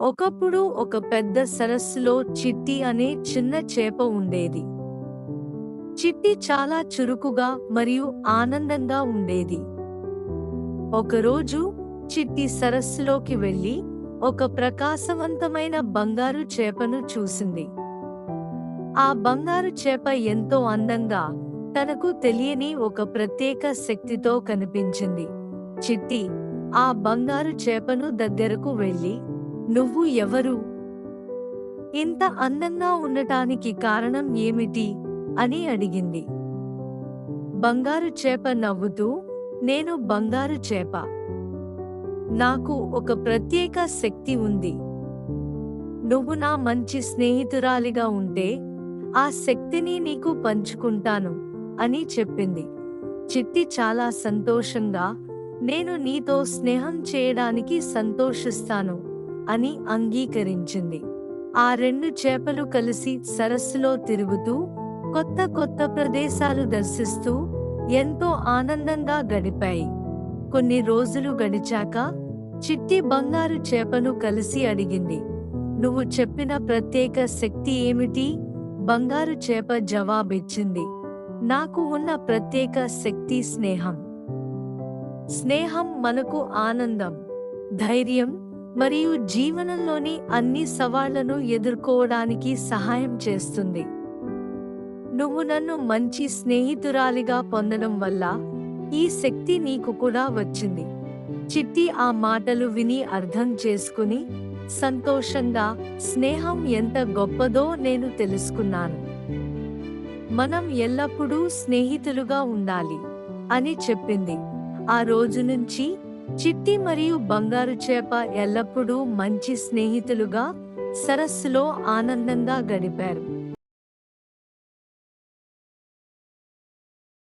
ఒకప్పుడు ఒక పెద్ద సరస్సులో చిట్టి అనే చిన్న చేప ఉండేది. చిట్టి చాలా చురుకుగా మరియు ఆనందంగా ఉండేది. ఒకరోజు చిట్టి సరస్సులోకి వెళ్ళి ఒక ప్రకాశవంతమైన బంగారు చేపను చూసింది. ఆ బంగారు చేప ఎంతో అందంగా తనకు తెలియని ఒక ప్రత్యేక శక్తితో కనిపించింది. చిట్టి ఆ బంగారు చేపను దగ్గరకు వెళ్ళి నువ్వు ఎవరు? ఇంత అందంగా ఉండటానికి కారణం ఏమిటి? అని అడిగింది. బంగారు చేప నవ్వుతూ నేను బంగారు చేప. నాకు ఒక ప్రత్యేక శక్తి ఉంది. నువ్వు నా మంచి స్నేహితురాలిగా ఉంటే ఆ శక్తిని నీకు పంచుకుంటాను అని చెప్పింది. చిట్టి చాలా సంతోషంగా నేను నీతో స్నేహం చేయడానికి సంతోషిస్తాను అని అంగీకరించింది. ఆ రెండు చేపలు కలిసి సరస్సులో తిరుగుతూ కొత్త కొత్త ప్రదేశాలు దర్శిస్తూ ఎంతో ఆనందంగా గడిపాయి. కొన్ని రోజులు గడిచాక చిట్టి బంగారు చేపను కలిసి అడిగింది. నువ్వు చెప్పిన ప్రత్యేక శక్తి ఏమిటి? బంగారు చేప జవాబిచ్చింది. నాకు ఉన్న ప్రత్యేక శక్తి స్నేహం. స్నేహం మనకు ఆనందం ధైర్యం మరియు జీవనంలోని అన్ని సవాళ్ళను ఎదుర్కోవడానికి సహాయం చేస్తుంది. నువ్వు నన్ను మంచి స్నేహితురాలిగా పొందడం వల్ల ఈ శక్తి నీకు కూడా వచ్చింది. చిట్టి ఆ మాటలు విని అర్థం చేసుకుని సంతోషంగా స్నేహం ఎంత గొప్పదో నేను తెలుసుకున్నాను. మనం ఎల్లప్పుడూ స్నేహితులుగా ఉండాలి అని చెప్పింది. ఆ రోజు నుంచి చిట్టి మరియు బంగారు చేప ఎల్లప్పుడూ మంచి స్నేహితులుగా సరస్సులో ఆనందంగా గడిపారు.